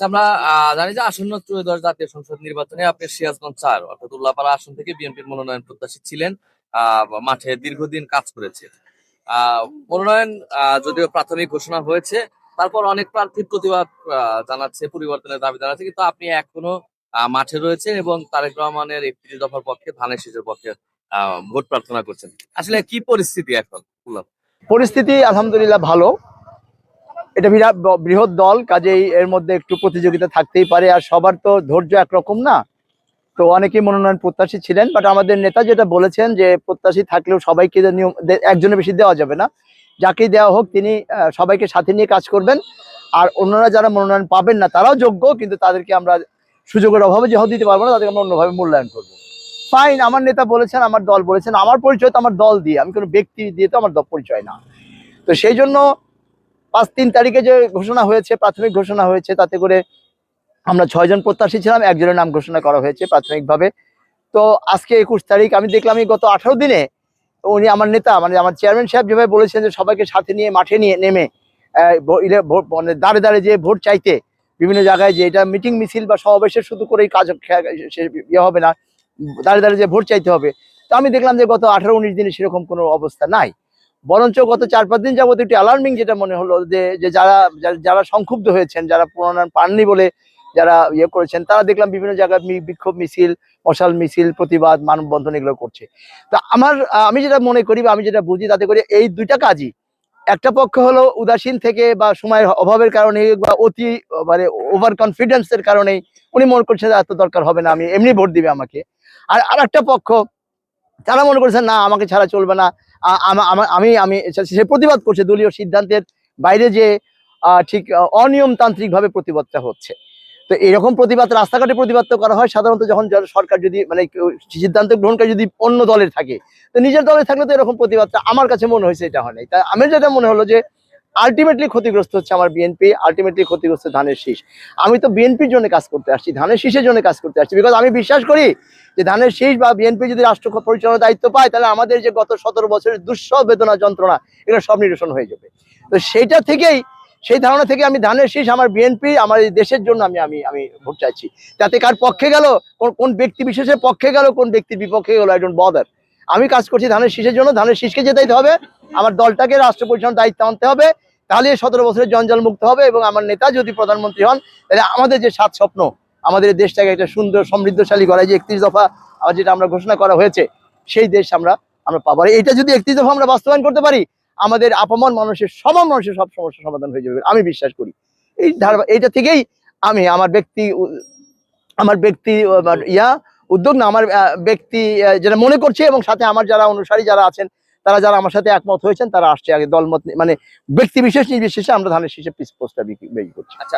আচ্ছা, আমরা জানি যে আসন্ন ত্রয়োদশ জাতীয় সংসদ নির্বাচনে আপনি সিরাজগঞ্জ চার অর্থাৎ উল্লাপাড়া আসন থেকে বিএনপির মনোনয়ন প্রত্যাশী ছিলেন মাঠে দীর্ঘদিন কাজ করেছে আহ, মনোনয়ন যদিও প্রাথমিক ঘোষণা হয়েছে তারপর অনেক প্রার্থী প্রতিবাদ জানাচ্ছে পরিবর্তনের দাবি জানাচ্ছে কিন্তু আপনি এখনও মাঠে রয়েছেন এবং তারেক রহমানের একত্রিশ দফার পক্ষে ধানের শীষের পক্ষে ভোট প্রার্থনা করছেন। আসলে কি পরিস্থিতি এখন পরিস্থিতি আলহামদুলিল্লাহ ভালো। এটা বিরাট বৃহৎ দল, কাজেই এর মধ্যে একটু প্রতিযোগিতা থাকতেই পারে। আর সবার তো ধৈর্য একরকম না। তো অনেকেই মনোনয়ন প্রত্যাশী ছিলেন বাট আমাদের নেতা যেটা বলেছেন যে, প্রত্যাশী থাকলেও সবাইকে নিয়ম একজনের বেশি দেওয়া যাবে না। যাকেই দেওয়া হোক, তিনি সবাইকে সাথে নিয়ে কাজ করবেন। আর অন্যরা যারা মনোনয়ন পাবেন না, তারাও যোগ্য, কিন্তু তাদেরকে আমরা সুযোগের অভাবে যেহেতু দিতে পারব না, তাদেরকে আমরা অন্যভাবে মূল্যায়ন করব। ফাইন আমার নেতা বলেছেন, আমার দল বলেছেন, আমার পরিচয় তো আমার দল দিয়ে, আমি কোনো ব্যক্তি দিয়ে তো আমার পরিচয় না। তো সেই জন্য পাঁচ তিন তারিখে যে ঘোষণা হয়েছে, প্রাথমিক ঘোষণা হয়েছে, তাতে করে আমরা ছয়জন প্রত্যাশী ছিলাম, একজনের নাম ঘোষণা করা হয়েছে প্রাথমিকভাবে। তো আজকে একুশ তারিখ, আমি দেখলাম এই গত আঠারো দিনে উনি আমার নেতা মানে আমার চেয়ারম্যান সাহেব যেভাবে বলেছেন যে সবাইকে সাথে নিয়ে মাঠে নিয়ে নেমে মানে দাঁড়ে দাঁড়ে যে ভোট চাইতে বিভিন্ন জায়গায় যে এটা মিটিং মিছিল বা সমাবেশের শুধু করেই কাজ ইয়ে হবে না, দাঁড়ে দাঁড়িয়ে যে ভোট চাইতে হবে। তো আমি দেখলাম যে গত আঠারো উনিশ দিনে সেরকম কোনো অবস্থা নাই। বরঞ্চ গত চার পাঁচ দিন যাবত একটি অ্যালার্মিং যেটা মনে হলো যে যারা যারা সংক্ষুব্ধ হয়েছেন, যারা প্রণয়ন পাননি বলে যারা ইয়ে করেছেন, তারা দেখলাম বিভিন্ন জায়গায় বিক্ষোভ মিছিল, মশাল মিছিল, প্রতিবাদ, মানববন্ধন এগুলো করছে। তা আমার, আমি যেটা মনে করি বা আমি যেটা বুঝি তাতে করে এই দুইটা কাজই। একটা পক্ষ হলো উদাসীন থেকে বা সময়ের অভাবের কারণে বা অতি মানে ওভার কনফিডেন্সের কারণে উনি মনে করছেন এত দরকার হবে না, আমি এমনি ভোট দিবে আমাকে। আর আর একটা পক্ষ, তারা মনে করছেন না, আমাকে ছাড়া চলবে না আমা- আমা- সে- প্রতিবাদ করছে দলীয় সিদ্ধান্তের বাইরে যে ঠিক অনিয়মতান্ত্রিকভাবে প্রতিবাদটা হচ্ছে। তো এরকম প্রতিবাদ, রাস্তাঘাটে প্রতিবাদ তো করা হয়, সাধারণত যখন সরকার যদি মানে সিদ্ধান্ত গ্রহণকারী যদি অন্য দলের থাকে, তো নিজের দলে থাকলে তো এরকম প্রতিবাদটা আমার কাছে মনে হয়েছে এটা হয় তাই আমি যেটা মনে হলো যে আলটিমেটলি ক্ষতিগ্রস্ত হচ্ছে আমার বিএনপি আলটিমেটলি ক্ষতিগ্রস্ত ধানের শীষ। আমি তো বিএনপির জন্য কাজ করতে আসছি, ধানের শীষের জন্য কাজ করতে আসছি। বিকজ আমি বিশ্বাস করি যে ধানের শীষ বা বিএনপি যদি রাষ্ট্র পরিচালনার দায়িত্ব পায়, তাহলে আমাদের যে গত সতেরো বছরের দুঃসহ বেদনা যন্ত্রণা, এগুলো সব নিরসন হয়ে যাবে। তো সেইটা থেকেই, সেই ধারণা থেকে আমি ধানের শীষ, আমার বিএনপি আমার এই দেশের জন্য আমি আমি আমি ভোট চাইছি। তাতে কার পক্ষে গেল, কোন ব্যক্তি বিশেষের পক্ষে গেল, কোন ব্যক্তির বিপক্ষে গেল একজন বদার আমি কাজ করছি ধানের শীষের জন্য, ধানের শীষকে যেতে হবে। আমার দলটাকে রাষ্ট্র পরিচালনার দায়িত্ব আনতে হবে। তাহলে সতেরো বছরের জঞ্জাল মুক্ত হবে এবং আমার নেতা যদি প্রধানমন্ত্রী হন, তাহলে আমাদের যে সাত স্বপ্ন, আমাদের দেশটাকে একটা সুন্দর, সমৃদ্ধশালী করা যে একত্রিশ দফা যেটা আমরা ঘোষণা করা হয়েছে, সেই দেশ আমরা আমরা পাবো। এইটা যদি একত্রিশ দফা আমরা বাস্তবায়ন করতে পারি, আমাদের আপামর মানুষের সব মানুষের সব সমস্যার সমাধান হয়ে যাবে, আমি বিশ্বাস করি। এই ধারা এইটা থেকেই আমি আমার ব্যক্তি আমার ব্যক্তি ইয়া, উদ্যোগ না, আমার ব্যক্তি যেটা মনে করছে এবং সাথে আমার যারা অনুসারী যারা আছেন তারা যারা আমার সাথে একমত হয়েছেন, তারা আসছে আগে দলমত মানে ব্যক্তি বিশেষ নির্বিশেষে আমরা ধানের শীষে পিস পোস্টটা বিক্রি করছি। আচ্ছা